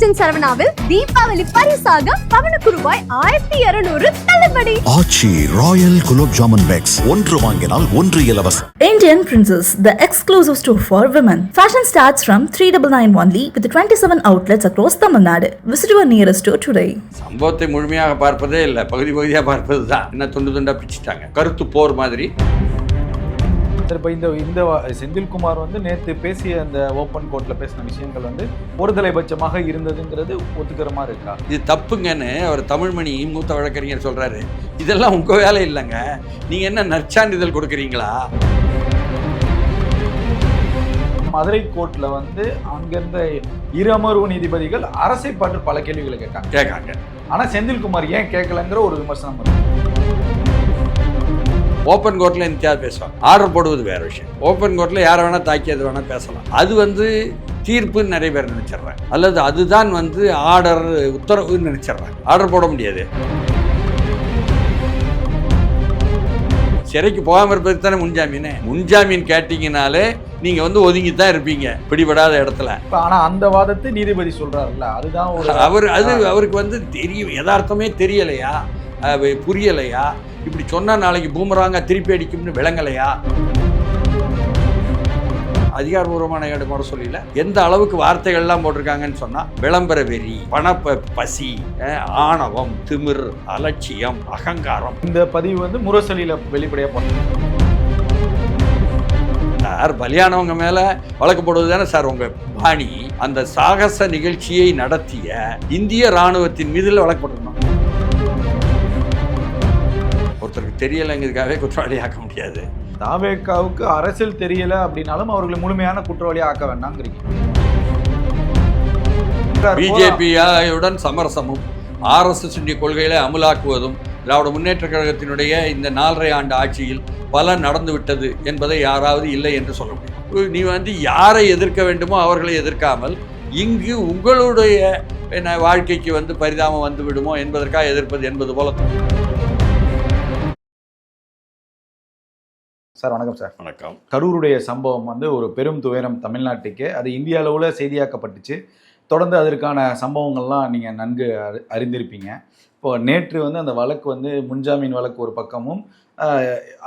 ராஜன் சரவணாவில் தீபாவளி பரிசாக பவனுக்கு ரூபாய் ஆயிரத்தி இருநூறு தள்ளுபடி ஆச்சி ராயல் குலோப் ஜாமுன் பேக்ஸ் ஒன்று வாங்கினால் ஒன்று இலவசம் Indian Princess, the exclusive store for women. Fashion starts from 3991 only with 27 outlets across Tamil Nadu. Visit your nearest store today. சம்பவத்தை முழுமையாக பார்ப்பதே இல்லை பகுதி பகுதியாக பார்ப்பது தான் என்ன துண்டு துண்டாக பிச்சுட்டாங்க கருத்து போர் மாதிரி சார் இப்போ இந்த இந்த செந்தில்குமார் வந்து நேற்று பேசிய அந்த ஓப்பன் கோர்ட்டில் பேசின விஷயங்கள் வந்து ஒருதலைபட்சமாக இருந்ததுங்கிறது ஒத்துக்கிற மாதிரி இருக்கா? இது தப்புங்கன்னு அவர் தமிழ்மணி மூத்த வழக்கறிஞர் சொல்றாரு. இதெல்லாம் உங்க வேலை இல்லைங்க. நீங்க என்ன நற்சான்றிதழ் கொடுக்குறீங்களா? மதுரை கோர்ட்டில் வந்து அங்கிருந்த இரு அமர்வு நீதிபதிகள் அரசை பாட்டு பல கேள்விகளை கேட்டாங்க கேட்காங்க. ஆனால் செந்தில்குமார் ஏன் கேட்கலங்கிற ஒரு விமர்சனம் இருக்கு. ஓப்பன் கோர்ட்டில் எந்தியாவது பேசுவாங்க. ஆர்டர் போடுவது வேற விஷயம். ஓப்பன் கோர்ட்டில் யாரை வேணால் தாக்கி அது வேணால் பேசலாம். அது வந்து தீர்ப்புன்னு நிறைய பேர் நினைச்சிடுறாங்க. அல்லது அதுதான் வந்து ஆர்டர் உத்தரவுன்னு நினைச்சிடுறாங்க. ஆர்டர் போட முடியாது. சிறைக்கு போகாமல் இருப்பதுக்கு தானே முன்ஜாமீன்? முன்ஜாமீன் கேட்டிங்கனாலே நீங்கள் வந்து ஒதுங்கி தான் இருப்பீங்க. பிடிபடாத இடத்துல. இப்ப ஆனா அந்த வாதத்தை நீதிபதி சொல்றாருல்ல. அதுதான் அவர் அது அவருக்கு வந்து தெரியும். யதார்த்தமே தெரியலையா? புரியலையா? இப்படி சொன்னா நாளைக்கு பூமராங்க திருப்பி அடிக்கும்னு விளங்கலையா? அதிகாரபூர்வமான இடமுறை சொல்லல. எந்த அளவுக்கு வார்த்தைகள்லாம் போட்டிருக்காங்கன்னு சொன்னா விளம்பர வெறி பணப்ப பசி ஆணவம் திமிர் அலட்சியம் அகங்காரம். இந்த பதிவு வந்து முரசொலியில வெளிப்படையா போட்டாங்க சார் பலியானவங்க மேல வழக்கு போடுவது தானே சார் உங்க பாணி. அந்த சாகச நிகழ்ச்சியை நடத்திய இந்திய ராணுவத்தின் மீதுல வழக்கு போட்டிருந்தோம். தெரியலைங்கிறதுக்காகவே குற்றவாளி ஆக்க முடியாது. தாவேக்காவுக்கு அரசியல் தெரியல அப்படின்னாலும் அவர்களை முழுமையான குற்றவாளியா ஆக்க வேண்டாங்கிறீங்க பிஜேபியுடன் சமரசமும் ஆர்எஸ்எஸ் கொள்கைகளை அமலாக்குவதும் திராவிட முன்னேற்ற கழகத்தினுடைய இந்த நாலரை ஆண்டு ஆட்சியில் பல நடந்து விட்டது என்பதை யாராவது இல்லை என்று சொல்ல முடியும். நீ வந்து யாரை எதிர்க்க வேண்டுமோ அவர்களை எதிர்க்காமல் இங்கு உங்களுடைய என்ன வாழ்க்கைக்கு வந்து பரிதாபம் வந்து விடுமோ என்பதற்காக எதிர்ப்பது என்பது போல. சார் வணக்கம் சார். வணக்கம். கரூருடைய சம்பவம் வந்து ஒரு பெரும் துயரம் தமிழ்நாட்டுக்கு. அது இந்திய அளவில் செய்தியாக்கப்பட்டுச்சு. தொடர்ந்து அதற்கான சம்பவங்கள்லாம் நீங்கள் நன்கு அறி அறிந்திருப்பீங்க. இப்போ நேற்று வந்து அந்த வழக்கு வந்து முன்ஜாமீன் வழக்கு ஒரு பக்கமும்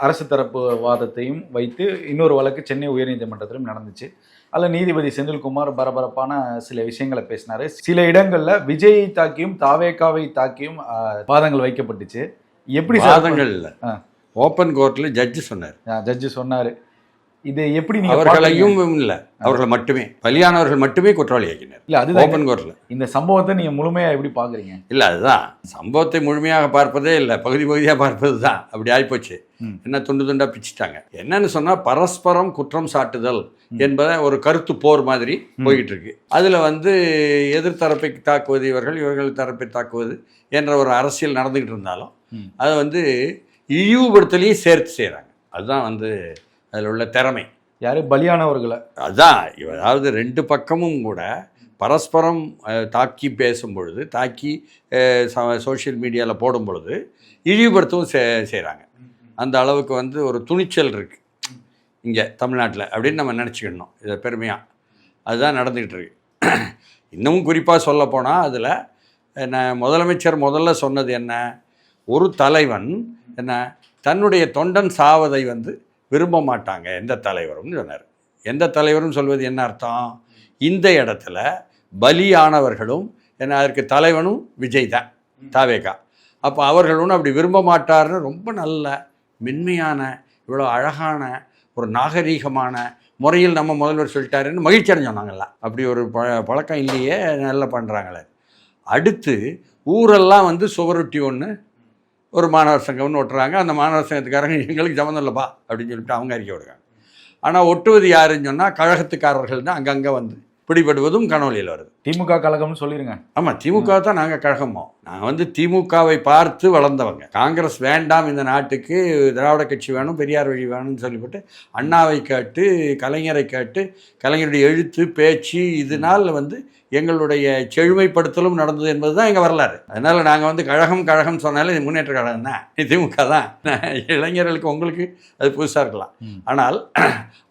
அரசு தரப்பு வாதத்தையும் வைத்து இன்னொரு வழக்கு சென்னை உயர்நீதிமன்றத்திலும் நடந்துச்சு. அதில் நீதிபதி செந்தில்குமார் பரபரப்பான சில விஷயங்களை பேசினாரு. சில இடங்களில் விஜயை தாக்கியும் தாவேக்காவை தாக்கியும் வாதங்கள் வைக்கப்பட்டுச்சு. எப்படி சார்? வாதங்கள் இல்லை. ஓப்பன் கோர்ட்டில் ஜட்ஜி சொன்னார். ஜட்ஜி சொன்னாரு. இது எப்படி அவர்களையும் பார்க்கறீங்க? இல்லை. அவர்கள் மட்டுமே. பலியானவர்கள் மட்டுமே குற்றவாளி ஆக்கினார் இல்ல அதுதான் ஓப்பன் கோர்ட்டில் இந்த சம்பவத்தை நீங்க முழுமையா எப்படி பாக்குறீங்க? இல்லை அதுதான். சம்பவத்தை முழுமையாக பார்ப்பதே இல்லை பகுதி பகுதியாக பார்ப்பது தான் அப்படி ஆயிப்போச்சு. ம். என்ன துண்டு துண்டா பிச்சுட்டாங்க. என்னன்னு சொன்னா பரஸ்பரம் குற்றம் சாட்டுதல் என்பதை ஒரு கருத்து போர் மாதிரி போய்கிட்டு இருக்கு அதுல வந்து எதிர்த்தரப்பை தாக்குவது இவர்கள் இவர்கள் தரப்பை தாக்குவது என்ற ஒரு அரசியல் நடந்துகிட்டு இருந்தாலும். அதை வந்து இழிவுபடுத்தலையும் சேர்த்து செய்கிறாங்க அதுதான் வந்து அதில் உள்ள திறமை. யாரு? பலியானவர்களை இவ- அதாவது ரெண்டு பக்கமும் கூட பரஸ்பரம் தாக்கி பேசும் பொழுது தாக்கி சோஷியல் மீடியாவில் போடும் பொழுது இழிவுபடுத்தவும் சே செய்கிறாங்க அந்த அளவுக்கு வந்து ஒரு துணிச்சல் இருக்குது இங்கே தமிழ்நாட்டில் அப்படின்னு நம்ம நினச்சிக்கிடணும் இதை பெருமையாக அதுதான் நடந்துக்கிட்டு இருக்கு. இன்னமும் குறிப்பாக சொல்ல போனால் அதில் என்ன முதலமைச்சர் முதல்ல சொன்னது என்ன? ஒரு தலைவன் என்ன? தன்னுடைய தொண்டன் சாவதை வந்து விரும்ப மாட்டாங்க. எந்த தலைவரும் சொன்னார். எந்த தலைவரும் சொல்வது என்ன அர்த்தம்? இந்த இடத்துல பலியானவர்களும் என்ன அதற்கு தலைவனும் விஜய் தான் தாவேகா. அப்போ அவர்களும் அப்படி விரும்ப மாட்டார்னு ரொம்ப நல்ல மென்மையான இவ்வளோ அழகான ஒரு நாகரீகமான முறையில் நம்ம முதல்வர் சொல்லிட்டாருன்னு மகிழ்ச்சி அடைஞ்சோம் அப்படி ஒரு ப பழக்கம் இல்லையே நல்லா பண்ணுறாங்களே அடுத்து ஊரெல்லாம் வந்து சுவரொட்டி ஒன்று ஒரு மாணவர் சங்கம்னு ஒட்டுறாங்க. அந்த மாணவர் சங்கத்துக்காரங்க எங்களுக்கு சம்மந்தம் இல்லைப்பா அப்படின்னு சொல்லிட்டு அவங்க அறிக்கை விடுறாங்க. ஆனால் ஒட்டுவது யாருன்னு சொன்னால் கழகத்துக்காரர்கள் தான் அங்கங்கே வந்து பிடிபடுவதும் கனவுலியில் வருது. திமுக கழகம்னு சொல்லிருங்க. ஆமாம் திமுக தான் நாங்கள் கழகமோ. நான் வந்து திமுகவை பார்த்து வளர்ந்தவங்க. காங்கிரஸ் வேண்டாம் இந்த நாட்டுக்கு திராவிட கட்சி வேணும் பெரியார் வழி வேணும்னு சொல்லிவிட்டு அண்ணாவை கேட்டு கலைஞரை கேட்டு கலைஞருடைய எழுத்து பேச்சு இதனால் வந்து எங்களுடைய செழுமைப்படுத்தலும் நடந்தது என்பது தான் எங்கள் வரலாறு. அதனால் நாங்கள் வந்து கழகம் கழகம் சொன்னாலே இது முன்னேற்ற கழகம் தான்? திமுக தான். இளைஞர்களுக்கு உங்களுக்கு அது புதுசாக இருக்கலாம். ஆனால்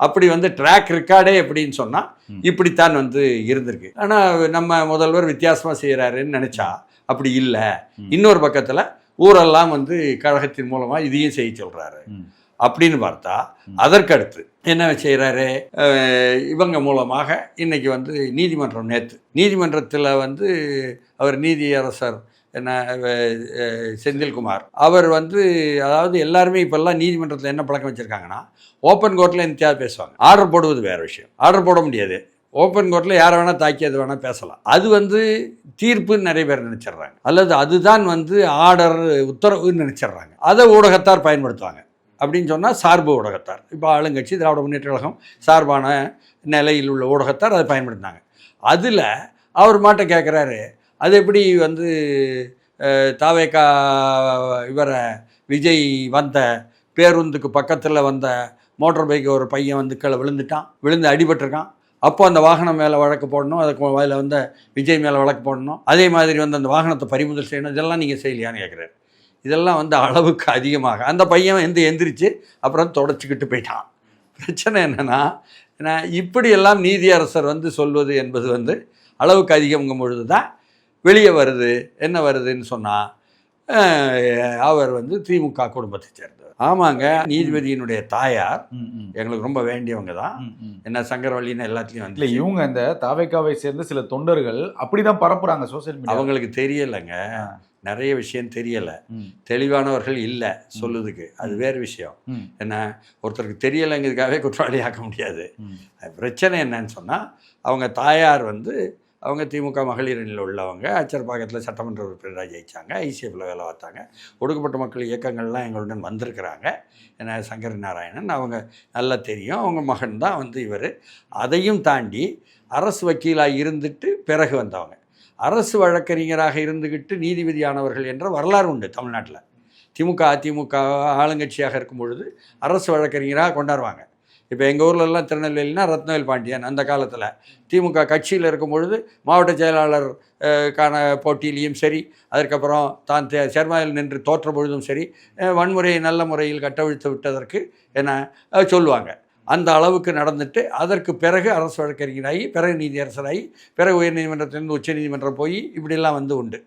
அப்படி வந்து ட்ராக் ரெக்கார்டே எப்படின்னு சொன்னால் இப்படித்தான் வந்து இருந்திருக்கு. ஆனால் நம்ம முதல்வர் வித்தியாசமாக செய்கிறாருன்னு நினச்சா அப்படி இல்லை. இன்னொரு பக்கத்தில் ஊரெல்லாம் வந்து கழகத்தின் மூலமாக இதையும் செய்ய சொல்கிறாரு. அப்படின்னு பார்த்தா அதற்கடுத்து என்ன செய்கிறாரு இவங்க மூலமாக இன்னைக்கு வந்து நீதிமன்றம் நேற்று நீதிமன்றத்தில் வந்து அவர் நீதியரசர் செந்தில்குமார். அவர் வந்து அதாவது எல்லாருமே இப்போல்லாம் நீதிமன்றத்தில் என்ன பழக்கம் வச்சுருக்காங்கன்னா ஓப்பன் கோர்ட்டில் நித்தியாக பேசுவாங்க. ஆர்டர் போடுவது வேறு விஷயம். ஆர்டர் போட முடியாது. ஓப்பன் கோர்ட்டில் யாரை வேணால் தாக்கி அது வேணால் பேசலாம். அது வந்து தீர்ப்புன்னு நிறைய பேர் நினச்சிடுறாங்க. அல்லது அதுதான் வந்து ஆர்டர் உத்தரவுன்னு நினச்சிடுறாங்க. அதை ஊடகத்தார் பயன்படுத்துவாங்க. அப்படின்னு சொன்னால் சார்பு ஊடகத்தார். இப்போ ஆளுங்கட்சி திராவிட முன்னேற்ற கழகம் சார்பான நிலையில் உள்ள ஊடகத்தார் அதை பயன்படுத்தினாங்க. அதில் அவர் மாட்ட கேட்குறாரு அது எப்படி வந்து தாவேக்கா இவரை விஜய் வந்த பேருந்துக்கு பக்கத்தில் வந்த மோட்டர் பைக்கு ஒரு பையன் வந்து கீழே விழுந்துட்டான் விழுந்து அடிபட்டிருக்கான் அப்போ அந்த வாகனம் மேலே வழக்கு போடணும் அதுக்கு அதில் வந்து விஜய் மேலே வழக்கு போடணும். அதே மாதிரி வந்து அந்த வாகனத்தை பறிமுதல் செய்யணும். இதெல்லாம் நீங்கள் செய்யலையான்னு கேட்குறாரு இதெல்லாம் வந்து அளவுக்கு அதிகமாக. அந்த பையன் எந்த எந்திரிச்சு அப்புறம் தொடச்சிக்கிட்டு போயிட்டான். பிரச்சனை என்னென்னா இப்படியெல்லாம் நீதியரசர் வந்து சொல்வது என்பது வந்து அளவுக்கு அதிகம்ங்கும் பொழுது தான் வெளியே வருது என்ன வருதுன்னு சொன்னால் அவர் வந்து திமுக குடும்பத்தை சேர்ந்தவர். ஆமாங்க நீதிபதியினுடைய தாயார். எங்களுக்கு ரொம்ப வேண்டியவங்க தான். என்ன சங்கரவள்ளின்னு எல்லாத்துலேயும் இல்ல வந்து இவங்க இந்த தாவேக்காவை சேர்ந்த சில தொண்டர்கள் அப்படிதான் பரப்புறாங்க சோசியல் மீடியா அவங்களுக்கு தெரியலைங்க. நிறைய விஷயம் தெரியலை. தெளிவானவர்கள் இல்லை சொல்லுதுக்கு அது வேறு விஷயம். என்ன ஒருத்தருக்கு தெரியலைங்கிறதுக்காகவே குற்றவாளி ஆக்க முடியாது பிரச்சனை என்னன்னு சொன்னால் அவங்க தாயார் வந்து அவங்க திமுக மகளிர் அணியில் உள்ளவங்க அச்சர்பாக்கத்தில் சட்டமன்ற உறுப்பினராக ஜெயிச்சாங்க ஐசிஎஃப்ல வேலை பார்த்தாங்க. ஒடுக்கப்பட்ட மக்கள் இயக்கங்கள்லாம் எங்களுடன் வந்திருக்கிறாங்க. என்ன சங்கர நாராயணன் அவங்க நல்லா தெரியும். அவங்க மகன் தான் வந்து இவர். அதையும் தாண்டி அரசு வக்கீலாக இருந்துட்டு பிறகு வந்தவங்க. அரசு வழக்கறிஞராக இருந்துக்கிட்டு நீதிபதியானவர்கள் என்ற வரலாறு உண்டு தமிழ்நாட்டில். திமுக அதிமுக ஆளுங்கட்சியாக இருக்கும் பொழுது அரசு வழக்கறிஞராக கொண்டாடுவாங்க. இப்போ எங்கள் ஊர்லெல்லாம் திருநெல்வேலினா ரத்னவேல் பாண்டியன் அந்த காலத்தில். திமுக கட்சியில் இருக்கும் பொழுது மாவட்ட செயலாளர் கான போட்டியிலையும் சரி அதற்கப்புறம் தான் தே- நின்று தோற்ற பொழுதும் சரி வன்முறையை நல்ல முறையில் கட்டவிழ்த்து விட்டதற்கு என்ன சொல்லுவாங்க. அந்த அளவுக்கு நடந்துட்டு அதற்கு பிறகு அரசு வழக்கறிஞராகி பிறகு நீதியரசராகி பிறகு உயர்நீதிமன்றத்திலிருந்து உச்சநீதிமன்றம் போய் இப்படிலாம் வந்து உண்டு.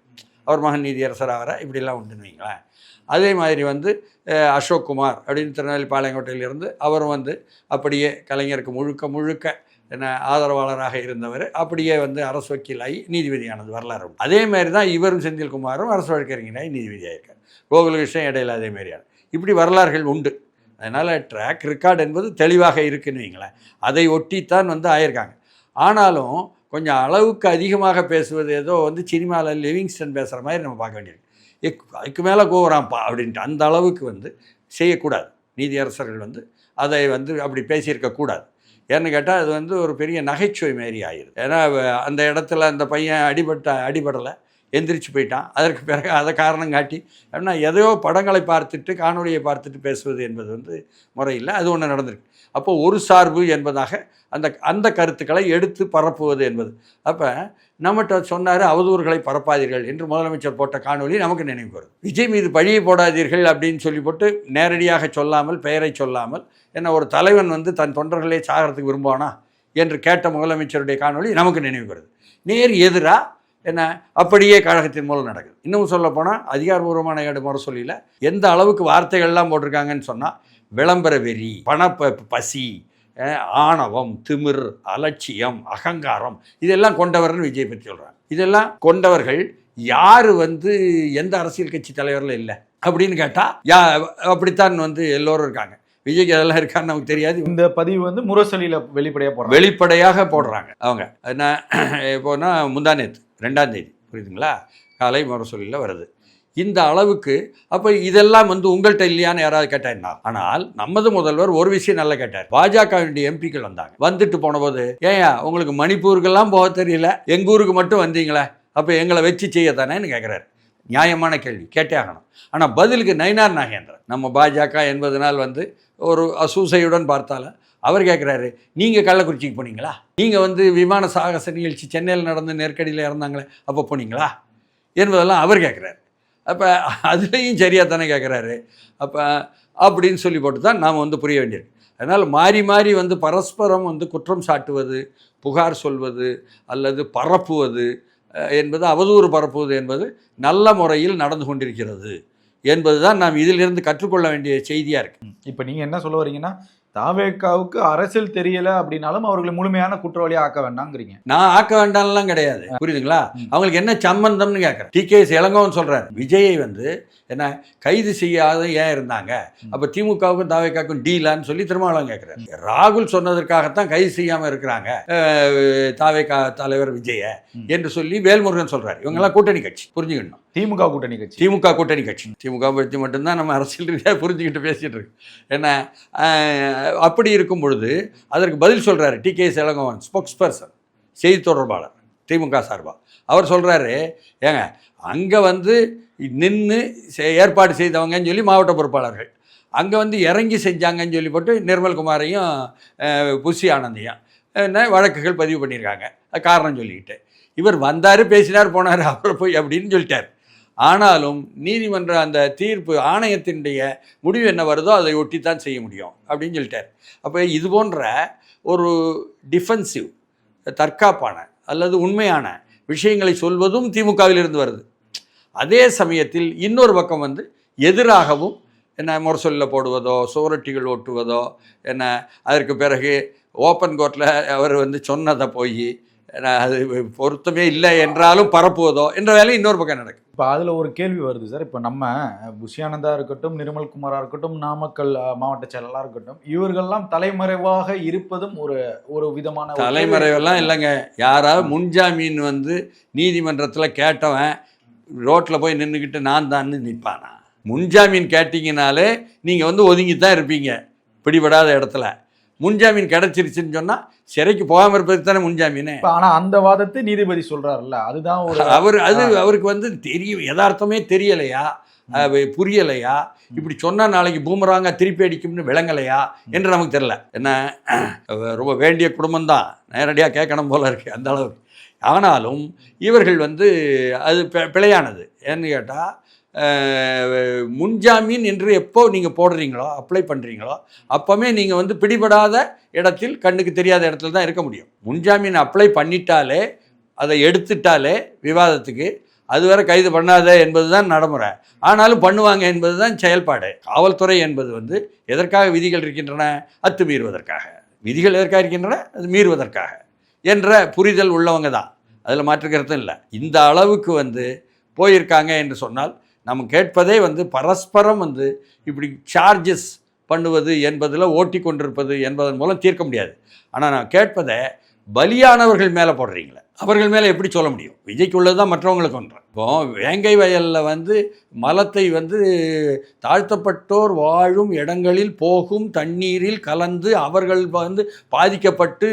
அவர் மகன் நீதியரசர் ஆகிறார் இப்படிலாம் உண்டுன்னு வைங்களேன். அதே மாதிரி வந்து அசோக்குமார் அசோக் குமார் அப்படின்னு திருநெல்வேலி பாளையங்கோட்டையிலிருந்து அவரும் வந்து அப்படியே கலைஞருக்கு முழுக்க முழுக்க என்ன ஆதரவாளராக இருந்தவர். அப்படியே வந்து அரசு வக்கீலாகி நீதிபதியானது வரலாறு அதே மாதிரி தான் இவரும் செந்தில்குமாரும் அரசு வழக்கறிஞராகி நீதிபதியாகிருக்கார் கோகுலகிருஷ்ணன் இடையில அதே மாதிரியான. இப்படி வரலாறுகள் உண்டு. அதனால் ட்ராக் ரெக்கார்டு என்பது தெளிவாக இருக்குன்னு வைங்களேன். அதை ஒட்டித்தான் வந்து ஆயிருக்காங்க. ஆனாலும் கொஞ்சம் அளவுக்கு அதிகமாக பேசுவது ஏதோ வந்து சினிமாவில் லிவிங்ஸ்டன் பேசுகிற மாதிரி நம்ம பார்க்க வேண்டியிருக்கு எக் அதுக்கு மேலே கோவரான்ப்பா அப்படின்ட்டு அந்த அளவுக்கு வந்து செய்யக்கூடாது. நீதியரசர்கள் வந்து அதை வந்து அப்படி பேசியிருக்கக்கூடாது ஏன்னு கேட்டால் அது வந்து ஒரு பெரிய நகைச்சுவை மாரி ஆயிடுது ஏன்னா அந்த இடத்துல அந்த பையன் அடிபட்ட அடிபடலை. எந்திரிச்சு போயிட்டான். அதற்கு பிறகு அதை காரணம் காட்டி அப்படின்னா எதையோ படங்களை பார்த்துட்டு காணொலியை பார்த்துட்டு பேசுவது என்பது வந்து முறையில் அது ஒன்று நடந்திருக்கு. அப்போது ஒரு சார்பு என்பதாக அந்த அந்த கருத்துக்களை எடுத்து பரப்புவது என்பது. அப்போ நம்மகிட்ட சொன்னார் அவதூறுகளை பரப்பாதீர்கள் என்று முதலமைச்சர் போட்ட காணொலி நமக்கு நினைவு வரும் விஜய் மீது பழியை போடாதீர்கள் அப்படின்னு சொல்லி போட்டு நேரடியாக சொல்லாமல் பெயரை சொல்லாமல் என்ன ஒரு தலைவன் வந்து தன் தொண்டர்களே சாகிறதுக்கு விரும்புவானா? என்று கேட்ட முதலமைச்சருடைய காணொலி நமக்கு நினைவு வருது நேர் எதிராக என்ன? அப்படியே கழகத்தின் மூலம் நடக்குது. இன்னும் சொல்ல போனால் அதிகாரபூர்வமான ஏடு முறை சொல்லியில் எந்த அளவுக்கு வார்த்தைகள்லாம் போட்டிருக்காங்கன்னு சொன்னால் விளம்பர வெறி பண ப- பசி ஆணவம் திமிர் அலட்சியம் அகங்காரம் இதெல்லாம் கொண்டவர்னு விஜய் பற்றி சொல்கிறாங்க இதெல்லாம் கொண்டவர்கள் யார் வந்து எந்த அரசியல் கட்சி தலைவரில் இல்லை அப்படின்னு கேட்டால் யா அப்படித்தான் வந்து எல்லோரும் இருக்காங்க. விஜய்க்கு அதெல்லாம் இருக்கான்னு நமக்கு தெரியாது. இந்த பதிவு வந்து முரசொலியில வெளிப்படையா போடுறாங்க. வெளிப்படையாக போடுறாங்க. அவங்க. என்ன இப்போனா முந்தானேத்து ரெண்டாம் தேதி புரியுதுங்களா? காலை முரசொலியில் வருது. இந்த அளவுக்கு அப்போ இதெல்லாம் வந்து உங்கள்கிட்ட இல்லையான்னு யாராவது கேட்டார் ஆனால் நமது முதல்வர் ஒரு விஷயம் நல்லா கேட்டார். பாஜகவினுடைய எம்பிக்கள் வந்தாங்க. வந்துட்டு போனபோது ஏயா உங்களுக்கு மணிப்பூருக்கெல்லாம் போக தெரியல. எங்கள் ஊருக்கு மட்டும் வந்தீங்களே? அப்போ எங்களை வச்சு செய்யத்தானேன்னு கேட்குறாரு நியாயமான கேள்வி. கேட்டே ஆகணும். ஆனால் பதிலுக்கு நயினார் நாகேந்திரன். நம்ம பாஜக என்பதனால் வந்து ஒரு அசூசையுடன் பார்த்தாலும் அவர் கேட்குறாரு நீங்கள் கள்ளக்குறிச்சிக்கு போனீங்களா? நீங்கள் வந்து விமான சாகச நிகழ்ச்சி சென்னையில் நடந்து நெருக்கடியில் இறந்தாங்களே அப்போ போனீங்களா? என்பதெல்லாம் அவர் கேட்குறாரு அப்போ அதுலேயும் சரியாக தானே கேட்குறாரு அப்போ அப்படின்னு சொல்லி போட்டு தான் நாம் வந்து புரிய வேண்டியிருக்கு. அதனால் மாறி மாறி வந்து பரஸ்பரம் வந்து குற்றம் சாட்டுவது புகார் சொல்வது அல்லது பரப்புவது என்பது அவதூறு பரப்புவது என்பது நல்ல முறையில் நடந்து கொண்டிருக்கிறது என்பது தான் நாம் இதிலிருந்து கற்றுக்கொள்ள வேண்டிய செய்தியாக இருக்குது இப்போ நீங்கள் என்ன சொல்ல வரீங்கன்னா தாவேக்காவுக்கு அரசியல் தெரியல அப்படின்னாலும் அவர்களை முழுமையான குற்றவாளியா ஆக்க வேண்டாங்கிறீங்க நான் ஆக்க வேண்டாம்லாம் கிடையாது. புரியுதுங்களா. அவங்களுக்கு என்ன சம்பந்தம்னு கேட்குறேன். டி கே இளங்கோவன் சொல்றாரு. விஜயை வந்து என்ன கைது செய்யாத ஏன் இருந்தாங்க. அப்ப திமுகவுக்கும் தாவேக்காவுக்கும் டீலான்னு சொல்லி திருமாவளவன் கேட்குறாரு. ராகுல் சொன்னதற்காகத்தான் கைது செய்யாம இருக்கிறாங்க தாவேக்கா தலைவர் விஜய. என்று சொல்லி வேல்முருகன் சொல்றாரு. இவங்கெல்லாம் கூட்டணி கட்சி. புரிஞ்சுக்கணும். திமுக கூட்டணி கட்சி. திமுக கூட்டணி கட்சி. திமுக பற்றி மட்டும்தான் நம்ம அரசியல் ரீதியாக புரிஞ்சுக்கிட்டு பேசிட்டு இருக்கு என்ன அஹ், அப்படி இருக்கும் பொழுது அதற்கு பதில் சொல்கிறாரு T K Elangovan spokesperson செய்தி தொடர்பாளர் திமுக சார்பாக அவர் சொல்கிறாரு ஏங்க அங்கே வந்து நின்று ஏற்பாடு செய்தவங்கன்னு சொல்லி மாவட்ட பொறுப்பாளர்கள். அங்கே வந்து இறங்கி செஞ்சாங்கன்னு சொல்லி போட்டு நிர்மல்குமாரையும் புஷி ஆனந்தையும் என்ன வழக்குகள் பதிவு பண்ணியிருக்காங்க. காரணம் சொல்லிக்கிட்டு. இவர் வந்தார் பேசினார் போனார் அப்புறம் போய் அப்படின்னு சொல்லிட்டார். ஆனாலும் நீதிமன்ற அந்த தீர்ப்பு ஆணையத்தினுடைய முடிவு என்ன வருதோ அதை ஒட்டி தான் செய்ய முடியும் அப்படின்னு சொல்லிட்டார். அப்போ இது போன்ற ஒரு டிஃபென்சிவ் தற்காப்பான அல்லது உண்மையான விஷயங்களை சொல்வதும் திமுகவிலிருந்து வருது. அதே சமயத்தில் இன்னொரு பக்கம் வந்து எதிராகவும் என்ன முரசொல்லில் போடுவதோ சுவரொட்டிகள் ஒட்டுவதோ என்ன அதற்கு பிறகு ஓப்பன் கோர்ட்டில் அவர் வந்து சொன்னதை போய் அது பொருத்தமே இல்லை என்றாலும் பரப்புவதோ என்ற வேலை இன்னொரு பக்கம் நடக்கும் இப்போ அதில் ஒரு கேள்வி வருது சார். இப்போ நம்ம புஷியானந்தா இருக்கட்டும் நிர்மல்குமாரா இருக்கட்டும் நாமக்கல் மாவட்ட செயலாளராக இருக்கட்டும் இவர்கள்லாம் தலைமறைவாக இருப்பதும் ஒரு ஒரு விதமான தலைமறைவெல்லாம் இல்லைங்க. யாராவது முன்ஜாமீன் வந்து நீதிமன்றத்தில் கேட்டவன் ரோட்டில் போய் நின்றுக்கிட்டு நான் தான்னு நிற்பானா முன்ஜாமீன் கேட்டிங்கனாலே நீங்கள் வந்து ஒதுங்கி தான் இருப்பீங்க. பிடிபடாத இடத்துல. முன்ஜாமீன் கிடச்சிருச்சுன்னு சொன்னால் சிறைக்கு போகாமல் இருப்பதுக்கு தானே முன்ஜாமீன்? இப்ப ஆனா அந்த வாதத்தை நீதிபதி சொல்றாருல்ல அதுதான் ஒரு அவர் அது அவருக்கு வந்து தெரியும் யதார்த்தமே தெரியலையா? புரியலையா? இப்படி சொன்னா நாளைக்கு பூமராங்க திருப்பி அடிக்கும்னு விளங்கலையா? என்று நமக்கு தெரியல. என்ன ரொம்ப வேண்டிய குடும்பம்தான். நேரடியாக கேட்கணும் போல இருக்கு அந்த அளவுக்கு. ஆனாலும் இவர்கள் வந்து அது பிழையானது. ஏன்னு கேட்டால் முன்ஜாமீன் என்று எப்போ நீங்கள் போடுறீங்களோ அப்ளை பண்ணுறீங்களோ அப்போவே நீங்கள் வந்து பிடிபடாத இடத்தில் கண்ணுக்கு தெரியாத இடத்துல தான் இருக்க முடியும். முன்ஜாமீன் அப்ளை பண்ணிட்டாலே அதை எடுத்துட்டாலே விவாதத்துக்கு அதுவரை கைது பண்ணாத என்பது தான் நடைமுறை. ஆனாலும் பண்ணுவாங்க என்பது தான் செயல்பாடு. காவல்துறை என்பது வந்து எதற்காக விதிகள் இருக்கின்றன? அத்து மீறுவதற்காக. விதிகள் எதற்காக இருக்கின்றன? அது மீறுவதற்காக என்ற புரிதல் உள்ளவங்க தான். அதில் மாற்று இல்லை. இந்த அளவுக்கு வந்து போயிருக்காங்க என்று சொன்னால் நம்ம கேட்பதே வந்து பரஸ்பரம் வந்து இப்படி சார்ஜஸ் பண்ணுவது என்பதில் ஓட்டி கொண்டிருப்பது என்பதன் மூலம் தீர்க்க முடியாது. ஆனால் நான் கேட்பதை பலியானவர்கள் மேலே போடுறீங்களே அவர்கள் மேலே எப்படி சொல்ல முடியும்? விஜய்க்கு உள்ளது தான் மற்றவங்களுக்கு ஒன்று. இப்போ வேங்கை வயலில் வந்து மலத்தை வந்து தாழ்த்தப்பட்டோர் வாழும் இடங்களில் போகும் தண்ணீரில் கலந்து அவர்கள் வந்து பாதிக்கப்பட்டு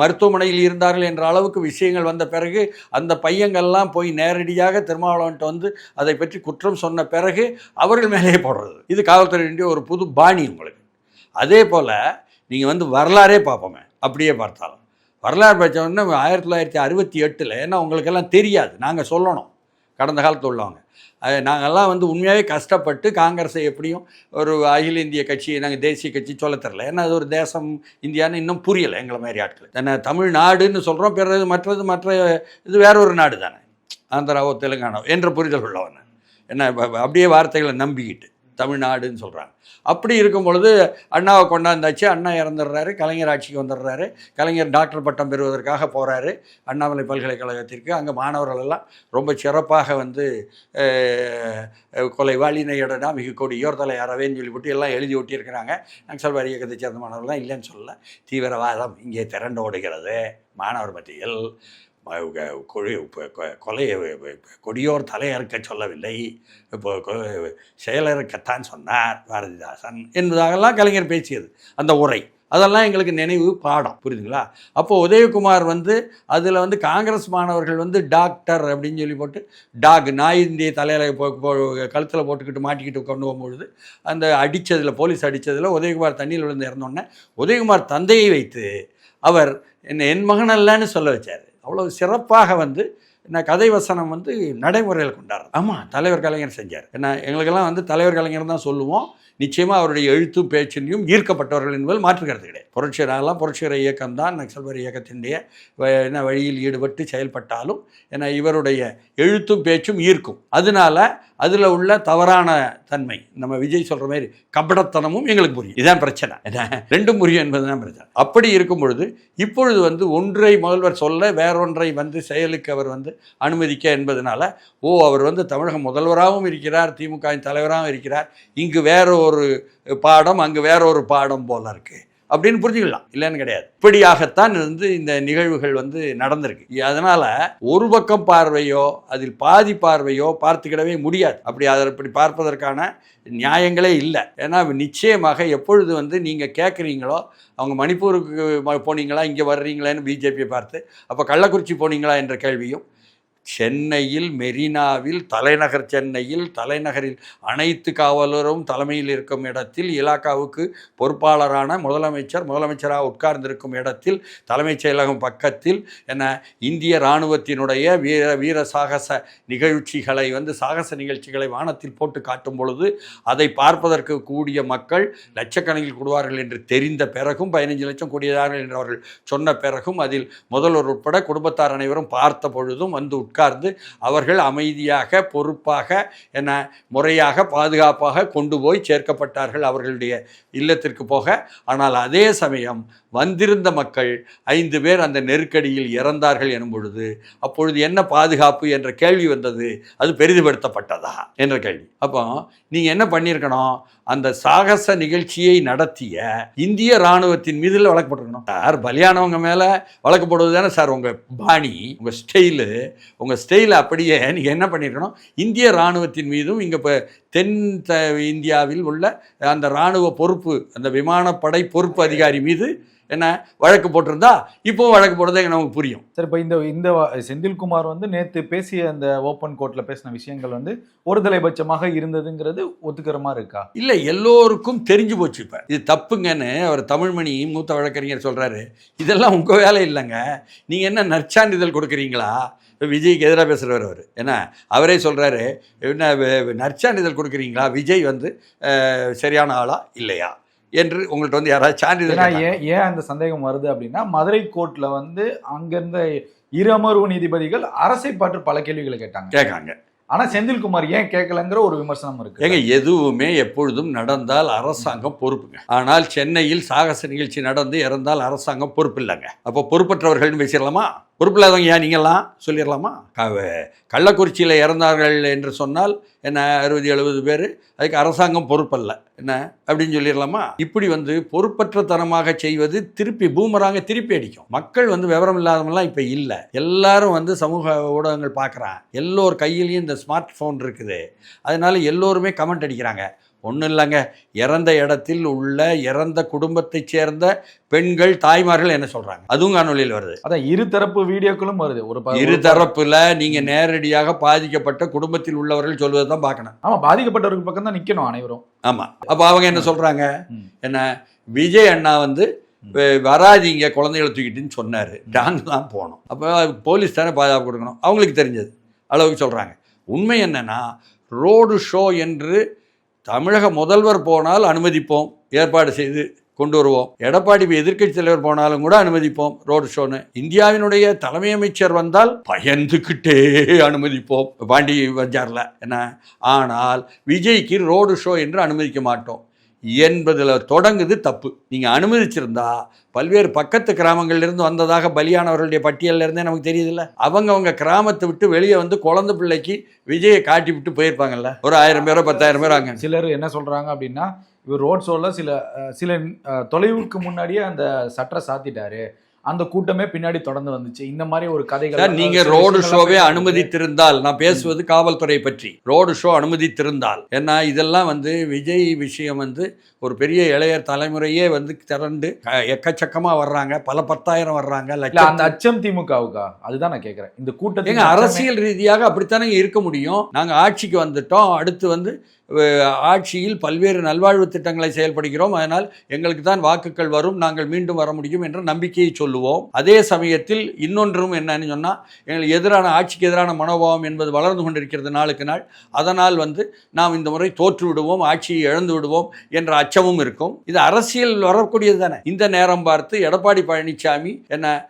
மருத்துவமனையில் இருந்தார்கள் என்ற அளவுக்கு விஷயங்கள் வந்த பிறகு அந்த பையங்கள்லாம் போய் நேரடியாக திருமாவளவன்ட்ட வந்து அதை பற்றி குற்றம் சொன்ன பிறகு அவர்கள் மேலேயே போடுறது. இது காவல்துறையினுடைய ஒரு புது பாணி உங்களுக்கு. அதே போல் நீங்கள் வந்து வரலாறே பார்ப்போமே அப்படியே பார்த்தாலும். வரலாறு படித்தோடனே ஆயிரத்தி தொள்ளாயிரத்தி அறுபத்தி எட்டில் ஏன்னா உங்களுக்கெல்லாம் தெரியாது நாங்கள் சொல்லணும். கடந்த காலத்தில் உள்ளவங்க. அது நாங்கள்லாம் வந்து உண்மையாகவே கஷ்டப்பட்டு காங்கிரஸை எப்படியும் ஒரு அகில இந்திய கட்சி நாங்கள் தேசிய கட்சி சொல்ல தரல ஏன்னா அது ஒரு தேசம் இந்தியான்னு இன்னும் புரியலை எங்களை மாதிரி ஆட்கள் என்ன தமிழ்நாடுன்னு சொல்கிறோம் பிறகு மற்றது மற்ற இது வேற ஒரு நாடு தானே. ஆந்திராவோ தெலுங்கானாவோ என்ற புரிதல் உள்ளவன் என்ன அப்படியே வார்த்தைகளை நம்பிக்கிட்டு. தமிழ்நாடுன்னு சொல்கிறாங்க அப்படி இருக்கும் பொழுது அண்ணாவை கொண்டாந்தாச்சு அண்ணா இறந்துடுறாரு கலைஞர் ஆட்சிக்கு வந்துடுறாரு கலைஞர் டாக்டர் பட்டம் பெறுவதற்காக போகிறாரு அண்ணாமலை பல்கலைக்கழகத்திற்கு. அங்கே மாணவர்கள் எல்லாம் ரொம்ப சிறப்பாக வந்து அஹ், கொலை வாலினையடனா மிக கொடியோர் தலை அறவேன்னு சொல்லிவிட்டு எல்லாம் எழுதி ஒட்டியிருக்கிறாங்க. நக்சல்வாரி இயக்கத்தை சேர்ந்த மாணவர்கள்லாம் இல்லைன்னு சொல்லல. தீவிரவாதம் இங்கே திரண்டு ஓடுகிறது. மாணவர் மத்தியில் கொலையை கொ- கொடியோர் தலையறுக்க சொல்லவில்லை. இப்போ செயலறுக்கத்தான் சொன்னார் பாரதிதாசன் என்பதாகலாம் கலைஞர் பேசியது அந்த உரை. அதெல்லாம் எங்களுக்கு நினைவு பாடம் புரியுதுங்களா? அப்போ உதயகுமார் வந்து அதில் வந்து காங்கிரஸ் மாணவர்கள் வந்து டாக்டர் அப்படின்னு சொல்லி போட்டு டாக் நாய் இந்திய தலையில் போ கழுத்தில் போட்டுக்கிட்டு மாட்டிக்கிட்டு கொண்டு போகும்பொழுது அந்த அடித்ததில் போலீஸ் அடித்ததில் உதயகுமார் தண்ணியில் விழுந்து இறந்தோடனே உதயகுமார் தந்தையை வைத்து அவர் என்ன என் மகன் அல்லன்னு சொல்ல வச்சார். அவ்வளோ சிறப்பாக வந்து என்ன கதை வசனம் வந்து நடைமுறையில் கொண்டாடுறது. ஆமாம் தலைவர் கலைஞர் செஞ்சார். ஏன்னா எங்களுக்கெல்லாம் வந்து தலைவர் கலைஞர் தான் சொல்லுவோம். நிச்சயமாக அவருடைய எழுத்தும் பேச்சிலையும் ஈர்க்கப்பட்டவர்கள் என்பது மாற்றுக்கிறது புரட்சியரெல்லாம் புரட்சிகர இயக்கம் தான் நக்சல்பர் இயக்கத்தினுடைய வ- என்ன வழியில் ஈடுபட்டு செயல்பட்டாலும் ஏன்னா இவருடைய எழுத்தும் பேச்சும் ஈர்க்கும். அதனால அதில் உள்ள தவறான தன்மை நம்ம விஜய் சொல்கிற மாதிரி கபடத்தனமும் எங்களுக்கு புரியும். இதான் பிரச்சனை. என்ன ரெண்டும் புரியும் என்பதுதான் பிரச்சனை. அப்படி இருக்கும் பொழுது இப்பொழுது வந்து ஒன்றை முதல்வர் சொல்ல வேறொன்றை வந்து செயலுக்கு அவர் வந்து அனுமதிக்க என்பதனால ஓ அவர் வந்து தமிழக முதல்வராகவும் இருக்கிறார் திமுகவின் தலைவராகவும் இருக்கிறார். இங்கு வேற ஒரு பாடம் அங்கு வேற ஒரு பாடம் போல இருக்குது அப்படின்னு புரிஞ்சுக்கலாம். இல்லைன்னு கிடையாது. இப்படியாகத்தான் வந்து இந்த நிகழ்வுகள் வந்து நடந்திருக்கு. அதனால ஒரு பக்கம் பார்வையோ அதில் பாதி பார்வையோ பார்த்துக்கிடவே முடியாது. அப்படி அதை இப்படி பார்ப்பதற்கான நியாயங்களே இல்லை. ஏன்னா நிச்சயமாக எப்பொழுது வந்து நீங்கள் கேட்குறீங்களோ அவங்க மணிப்பூருக்கு ம- போனீங்களா இங்கே வர்றீங்களான்னு பிஜேபியை பார்த்து அப்போ கள்ளக்குறிச்சி போனீங்களா என்ற கேள்வியும் சென்னையில் மெரினாவில் தலைநகர் சென்னையில் தலைநகரில் அனைத்து காவலரும் தலைமையில் இருக்கும் இடத்தில் இலாக்காவுக்கு பொறுப்பாளரான முதலமைச்சர் முதலமைச்சராக உட்கார்ந்திருக்கும் இடத்தில் தலைமைச் செயலகம் பக்கத்தில் என இந்திய இராணுவத்தினுடைய வீர வீர சாகச நிகழ்ச்சிகளை வந்து சாகச நிகழ்ச்சிகளை வானத்தில் போட்டு காட்டும் பொழுது அதை பார்ப்பதற்கு கூடிய மக்கள் லட்சக்கணக்கில் கூடுவார்கள் என்று தெரிந்த பிறகும் பதினைஞ்சு லட்சம் கூடியதார்கள் என்று அவர்கள் சொன்ன பிறகும் அதில் முதல்வர் உட்பட குடும்பத்தார் அனைவரும் பார்த்த பொழுதும் வந்து உட்கார்ந்து அவர்கள் அமைதியாக பொறுப்பாக என முறையாக பாதுகாப்பாக கொண்டு போய் சேர்க்கப்பட்டார்கள் அவர்களுடைய இல்லத்திற்கு போக. ஆனால் அதே சமயம் வந்திருந்த மக்கள் ஐந்து பேர் அந்த நெருக்கடியில் இறந்தார்கள் எனும் பொழுது அப்பொழுது என்ன பாதுகாப்பு என்ற கேள்வி வந்தது? அது பெரிதுபடுத்தப்பட்டதா? என்ற கேள்வி. அப்போ நீங்கள் என்ன பண்ணியிருக்கணும்? அந்த சாகச நிகழ்ச்சியை நடத்திய இந்திய இராணுவத்தின் மீது வழக்கு போட்டிருக்கணும் சார் பலியானவங்க மேலே வழக்கு போடுவது தானே சார் உங்கள் பாணி உங்கள் ஸ்டைலு உங்கள் ஸ்டைலை அப்படியே நீங்கள் என்ன பண்ணியிருக்கணும் இந்திய இராணுவத்தின் மீதும் இங்கே இப்போ தென் த இந்தியாவில் உள்ள அந்த இராணுவ பொறுப்பு அந்த விமானப்படை பொறுப்பு அதிகாரி மீது என்ன வழக்கு போட்டிருந்தா இப்போ வழக்கு போடுறதே நமக்கு புரியும். சார் இப்போ இந்த இந்த செந்தில்குமார் வந்து நேத்து பேசிய அந்த ஓப்பன் கோர்ட்ல பேசின விஷயங்கள் வந்து ஒரு தலைபட்சமாக இருந்ததுங்கிறது ஒத்துக்கிற மாதிரி இருக்கா? இல்லை எல்லோருக்கும் தெரிஞ்சு போச்சு இப்போ. இது தப்புங்கன்னு அவர் தமிழ்மணி மூத்த வழக்கறிஞர் சொல்கிறாரு இதெல்லாம் உங்கள் வேலை இல்லைங்க. நீங்கள் என்ன நற்சான்றிதழ் கொடுக்குறீங்களா? இப்ப விஜய்க்கு எதிராக பேசுகிறவர் அவர். என்ன அவரே சொல்கிறாரு என்ன நற்சான்றிதழ் கொடுக்குறீங்களா? விஜய் வந்து சரியான ஆளா இல்லையா? என்று உங்கள்கிட்ட வந்து யாராவது சான்றிதழ்? ஏன் ஏன் அந்த சந்தேகம் வருது அப்படின்னா மதுரை கோர்ட்ல வந்து அங்கிருந்த இரு அமர்வு நீதிபதிகள் அரசை பற்றி பல கேள்விகளை கேட்டாங்க. கேட்காங்க. ஆனா செந்தில்குமார் ஏன் கேட்கலங்கிற ஒரு விமர்சனம் இருக்கு. ஏங்க எதுவுமே எப்பொழுதும் நடந்தால் அரசாங்கம் பொறுப்புங்க. ஆனால் சென்னையில் சாகச நிகழ்ச்சி நடந்து இறந்தால் அரசாங்கம் பொறுப்பு இல்லைங்க அப்போ பொறுப்பற்றவர்கள்னு பேசிடலாமா? பொறுப்பில்லாதவங்க ஏன்? நீங்கள்லாம் சொல்லிடலாமா? க- கள்ளக்குறிச்சியில் இறந்தார்கள் என்று சொன்னால் என்ன அறுபது எழுபது பேர்? அதுக்கு அரசாங்கம் பொறுப்பல்ல. என்ன? அப்படின்னு சொல்லிடலாமா? இப்படி வந்து பொறுப்பற்ற தனமாக செய்வது திருப்பி பூமராங்க திருப்பி அடிக்கும். மக்கள் வந்து விவரம் இல்லாதவங்களாம் இப்போ இல்லை. எல்லாரும் வந்து சமூக ஊடகங்கள் பார்க்குறான் எல்லோர் கையிலையும் இந்த ஸ்மார்ட் ஃபோன் இருக்குது. அதனால எல்லோருமே கமெண்ட் அடிக்கிறாங்க. ஒன்றும் இல்லைங்க. இறந்த இடத்தில் உள்ள இறந்த குடும்பத்தைச் சேர்ந்த பெண்கள் தாய்மார்கள் என்ன சொல்கிறாங்க அதுவும் காணொலியில் வருது. அதான் இரு தரப்பு வீடியோக்களும் வருது. ஒரு ப- இரு ஒரு- தரப்புல நீங்க நேரடியாக பாதிக்கப்பட்ட குடும்பத்தில் உள்ளவர்கள் சொல்வதை தான் பார்க்கணும். ஆமா பாதிக்கப்பட்டவர்கள் பக்கம் தான் நிக்கணும் அனைவரும். ஆமா. அப்ப அவங்க என்ன சொல்றாங்க? ம். என்ன? விஜய் அண்ணா வந்து "வே- வராதீங்க குழந்தைகளை தூக்கிட்டுன்னு சொன்னாரு. நாங்க தான் போனோம். அப்போ போலீஸ் தானே பாதுகாப்பு கொடுக்கணும். அவங்களுக்கு தெரிஞ்சது. அளவுக்கு சொல்றாங்க. உண்மை என்னன்னா ரோடு ஷோ என்று தமிழக முதல்வர் போனால் அனுமதிப்போம் ஏற்பாடு செய்து கொண்டு வருவோம். எடப்பாடி எதிர்க்கட்சி தலைவர் போனாலும் கூட அனுமதிப்போம் ரோடு ஷோன்னு. இந்தியாவினுடைய தலைமை அமைச்சர் வந்தால் பயந்துக்கிட்டே அனுமதிப்போம். பாண்டி பஜார்ல என்ன? ஆனால் விஜய்க்கு ரோடு ஷோ என்று அனுமதிக்க மாட்டோம். என்பதில் தொடங்குது தப்பு. நீங்கள் அனுமதிச்சிருந்தா பல்வேறு பக்கத்து கிராமங்கள்லேருந்து வந்ததாக பலியானவர்களுடைய பட்டியல்ல இருந்தே நமக்கு தெரியுதுல்ல? அவங்க அவங்க கிராமத்தை விட்டு வெளியே வந்து குழந்தை பிள்ளைக்கு விஜயை காட்டி விட்டு போயிருப்பாங்கல்ல? ஒரு ஆயிரம் பேரோ பத்தாயிரம் பேரோ அங்கே. சிலர் என்ன சொல்கிறாங்க அப்படின்னா இவர் ரோட் ஷோவில் சில சில தொலைவுக்கு முன்னாடியே அந்த சட்டரை சாத்திட்டாரு. அந்த கூட்டமே பின்னாடி தொடர்ந்து வந்துச்சு. இந்த மாதிரி ஒரு கதைகள் நீங்க ரோடு ஷோவே. அனுமதித்திருந்தால் நான் பேசுவது காவல்துறை பற்றி. ரோடு ஷோ அனுமதித்திருந்தால். ஏன்னா இதெல்லாம் வந்து விஜய் விஷயம் வந்து ஒரு பெரிய இளையர் தலைமுறையே வந்து திரண்டு க- எக்கச்சக்கமா வர்றாங்க. பல பத்தாயிரம் வர்றாங்க. அந்த அச்சம் திமுகவுக்கா? அதுதான் நான் கேக்குறேன். இந்த கூட்டத்துக்கு ஏங்க அச்சமே- அரசியல் ரீதியாக அப்படித்தானே இருக்க முடியும்? நாங்க ஆட்சிக்கு வந்துட்டோம். அடுத்து வந்து ஆட்சியில் பல்வேறு நல்வாழ்வு திட்டங்களை செயல்படுகிறோம். அதனால் எங்களுக்கு தான் வாக்குகள் வரும். நாங்கள் மீண்டும் வர முடியும் என்ற நம்பிக்கையை சொல்லுவோம். அதே சமயத்தில் இன்னொன்றும் என்னன்னு சொன்னால் எங்களுக்கு எதிரான ஆட்சிக்கு எதிரான மனோபாவம் என்பது வளர்ந்து கொண்டிருக்கிறது நாளுக்கு நாள். அதனால் வந்து நாம் இந்த முறை தோற்று விடுவோம் ஆட்சியை இழந்து விடுவோம் என்ற அச்சமும் இருக்கும். இது அரசியல் வரக்கூடியது தானே. இந்த நேரம் பார்த்து எடப்பாடி பழனிசாமி என்ன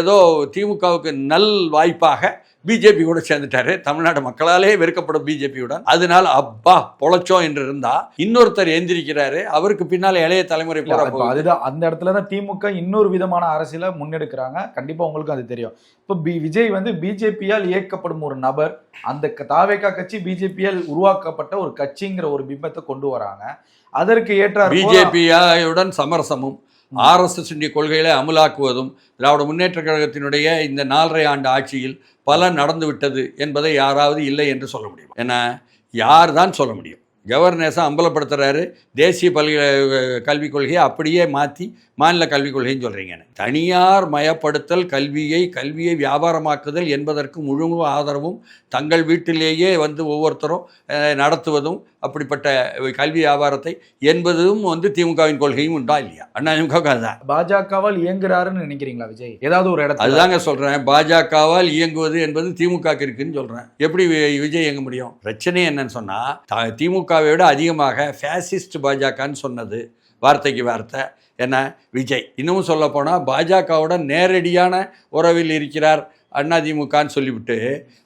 ஏதோ திமுகவுக்கு நல் வாய்ப்பாக பிஜேபி கூட சேர்ந்துட்டாரு. தமிழ்நாடு மக்களாலே வெறுக்கப்படும் பிஜேபியுடன். அதனால அப்பா பொழைச்சோம் என்று இருந்தா இன்னொருத்தர் எந்திரிக்கிறாரு. அவருக்கு பின்னால் இளைய தலைமுறை. அதுதான் அந்த இடத்துல தான் திமுக இன்னொரு விதமான அரசியலை முன்னெடுக்கிறாங்க. கண்டிப்பா உங்களுக்கும் அது தெரியும். இப்போ பி விஜய் வந்து பிஜேபியால் இயக்கப்படும் ஒரு நபர் அந்த க- தாவேகா கட்சி பிஜேபியால் உருவாக்கப்பட்ட ஒரு கட்சிங்கிற ஒரு பிம்பத்தை கொண்டு வராங்க. அதற்கு ஏற்ற பிஜேபியுடன் சமரசமும் ஆர்எஸ்எஸ் கொள்கைகளை அமலாக்குவதும் திராவிட முன்னேற்ற கழகத்தினுடைய இந்த நாலரை ஆண்டு ஆட்சியில் பல நடந்து விட்டது என்பதை யாராவது இல்லை என்று சொல்ல முடியும். ஏன்னா யார் தான் சொல்ல முடியும்? கவர்னேஸாக அம்பலப்படுத்துறாரு தேசிய பல்கலை கல்விக் கொள்கையை அப்படியே மாற்றி மாநில கல்விக் கொள்கைன்னு சொல்கிறீங்கன்னு தனியார் மயப்படுத்தல் கல்வியை கல்வியை வியாபாரமாக்குதல் என்பதற்கு முழு ஆதரவும் தங்கள் வீட்டிலேயே வந்து ஒவ்வொருத்தரும் நடத்துவதும் அப்படிப்பட்ட கல்வி வியாபாரத்தை என்பதும் வந்து திமுகவின் கொள்கையும் உண்டா இல்லையா? அண்ணா திமுக அதுதான். பாஜகவால் இயங்குறாருன்னு நினைக்கிறீங்களா விஜய்? ஏதாவது ஒரு இடத்துல. அதுதாங்க சொல்கிறேன் பாஜகவால் இயங்குவது என்பது திமுகக்கு இருக்குன்னு சொல்கிறேன் எப்படி விஜய் இயங்க முடியும்? பிரச்சனை என்னன்னு சொன்னால் திமுகவை விட அதிகமாக ஃபேசிஸ்ட் பாஜகன்னு சொன்னது வார்த்தைக்கு வார்த்தை. என்ன? விஜய். இன்னமும் சொல்ல போனால் பாஜகவோட நேரடியான உறவில் இருக்கிறார் அதிமுகன்னு சொல்லிவிட்டு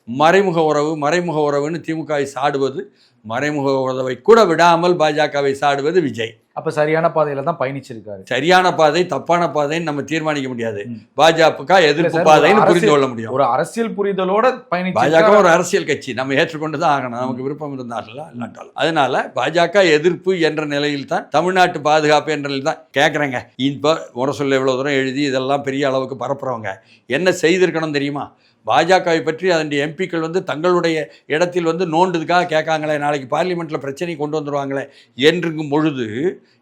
மறைமுக உறவு மறைமுக உறவுன்னு திமுகவை சாடுவது மறைமுக உறவை கூட விடாமல் பாஜகவை சாடுவது விஜய். அப்ப சரியான பாதையில தான் பயணிச்சிருக்காரு. சரியான பாதை தப்பான பாதைன்னு நம்ம தீர்மானிக்க முடியாது. பாஜக எதிர்ப்பு பாதைன்னு புரிந்து கொள்ள முடியும். ஒரு அரசியல் புரிதலோட பாஜக பயணிச்சிருக்காரு ஒரு அரசியல் கட்சி. நம்ம ஏற்றுக்கொண்டு தான் ஆகணும். நமக்கு விருப்பம் இருந்தாலும் இல்லாட்டாலும் அதனால பாஜக எதிர்ப்பு என்ற நிலையில் தான் தமிழ்நாட்டு பாதுகாப்பு என்ற நிலையில் தான் கேட்குறேங்க இப்போ முறை சொல்ல இவ்வளோ தூரம் எழுதி இதெல்லாம் பெரிய அளவுக்கு பரப்புறவங்க. என்ன செய்திருக்கணும் தெரியுமா? பாஜகவை பற்றி அதனுடைய எம்பிக்கள் வந்து தங்களுடைய இடத்தில் வந்து நோண்டுதுக்காக கேட்காங்களே நாளைக்கு பார்லிமெண்ட்டில் பிரச்சனை கொண்டு வந்துருவாங்களே என்றுங்கும் பொழுது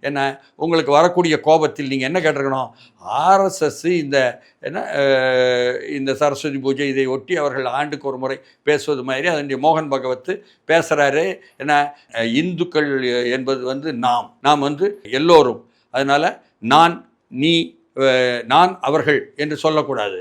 என்ன உங்களுக்கு வரக்கூடிய கோபத்தில் நீங்கள் என்ன கேட்டிருக்கணும்? ஆர்எஸ்எஸ் இந்த என்ன இந்த சரஸ்வதி பூஜை இதை ஒட்டி அவர்கள் ஆண்டுக்கு ஒரு முறை பேசுவது மாதிரி அதனுடைய மோகன் பகவத் பேசுகிறாரு என்ன இந்துக்கள் என்பது வந்து நாம் நாம் வந்து எல்லோரும். அதனால் நான் நீ நான் அவர்கள் என்று சொல்லக்கூடாது.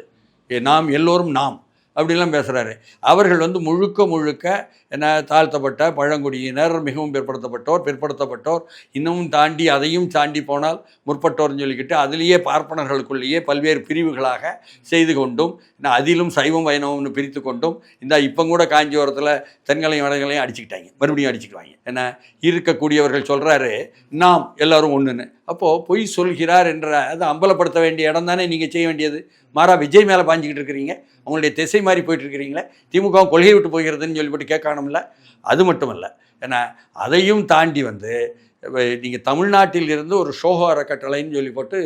நாம் எல்லோரும் நாம். அப்படிலாம் பேசுகிறாரு அவர்கள் வந்து முழுக்க முழுக்க என்ன தாழ்த்தப்பட்ட பழங்குடியினர் மிகவும் பிற்படுத்தப்பட்டோர் பிற்படுத்தப்பட்டோர் இன்னமும் தாண்டி அதையும் தாண்டி போனால் முற்பட்டோர்னு சொல்லிக்கிட்டு அதிலேயே பார்ப்பனர்களுக்குள்ளேயே பல்வேறு பிரிவுகளாக செய்து கொண்டும் அதிலும் சைவம் வைணவம்னு பிரித்து கொண்டும் இந்த இப்போ கூட காஞ்சிபுரத்தில் தென்களையும் வடகளையும் அடிச்சுக்கிட்டாங்க. மறுபடியும் அடிச்சுக்குவாங்க. என்ன இருக்கக்கூடியவர்கள் சொல்கிறாரு நாம் எல்லோரும் ஒன்றுன்னு அப்போது பொய் சொல்கிறார் என்ற அதை அம்பலப்படுத்த வேண்டிய இடம் தானே நீங்கள் செய்ய வேண்டியது? மாறா விஜய் மேலே பாஞ்சிக்கிட்டு இருக்கிறீங்க. அவங்களுடைய திசை மாறி போயிட்டுருக்கிறீங்களே திமுக கொள்கை விட்டு போகிறதுன்னு சொல்லிவிட்டு கேட்கணும்ல? அது மட்டும் இல்லை ஏன்னா அதையும் தாண்டி வந்து நீங்கள் தமிழ்நாட்டில் இருந்து ஒரு ஷோஹோ அறக்கட்டளைன்னு சொல்லி போட்டு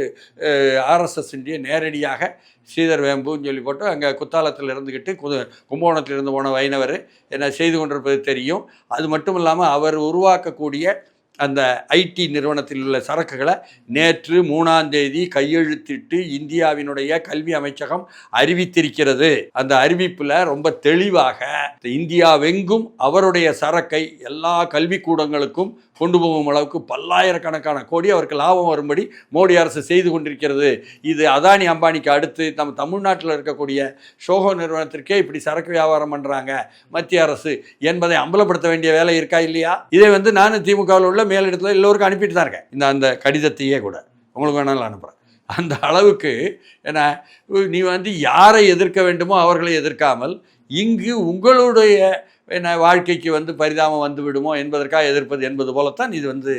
ஆர்எஸ்எஸ்ன்றிய நேரடியாக ஸ்ரீதர் வேம்புன்னு சொல்லி போட்டு அங்கே குத்தாலத்தில் இருந்துக்கிட்டு குது கும்பகோணத்தில் இருந்து போன வைணவர் என்ன செய்து கொண்டிருப்பது தெரியும். அது மட்டும் இல்லாமல் அவர் உருவாக்கக்கூடிய அந்த ஐடி நிறுவனத்தில் உள்ள சரக்குகளை நேற்று மூணாம் தேதி கையெழுத்திட்டு இந்தியாவினுடைய கல்வி அமைச்சகம் அறிவித்திருக்கிறது. அந்த அறிவிப்பில் ரொம்ப தெளிவாக இந்தியாவெங்கும் அவருடைய சரக்கை எல்லா கல்விக்கூடங்களுக்கும் கொண்டு போகும் அளவுக்கு பல்லாயிரக்கணக்கான கோடி அவருக்கு லாபம் வரும்படி மோடி அரசு செய்து கொண்டிருக்கிறது. இது அதானி அம்பானிக்கு அடுத்து நம்ம தமிழ்நாட்டில் இருக்கக்கூடிய ஷோகோ நிறுவனத்திற்கே இப்படி சரக்கு வியாபாரம் பண்ணுறாங்க மத்திய அரசு என்பதை அம்பலப்படுத்த வேண்டிய வேலை இருக்கா இல்லையா? இதை வந்து நான் திமுகவில் உள்ள மேலிடத்தில் எல்லோருக்கும் அனுப்பிட்டு தான் இருக்கேன். இந்த அந்த கடிதத்தையே கூட. உங்களுக்கு வேணாலும் அனுப்புகிறேன் அந்த அளவுக்கு என்ன நீ வந்து யாரை எதிர்க்க வேண்டுமோ அவர்களை எதிர்க்காமல் இங்கு உங்களுடைய என்ன வாழ்க்கைக்கு வந்து பரிதாபம் வந்து விடுமோ என்பதற்காக எதிர்ப்பது என்பது போலத்தான் இது வந்து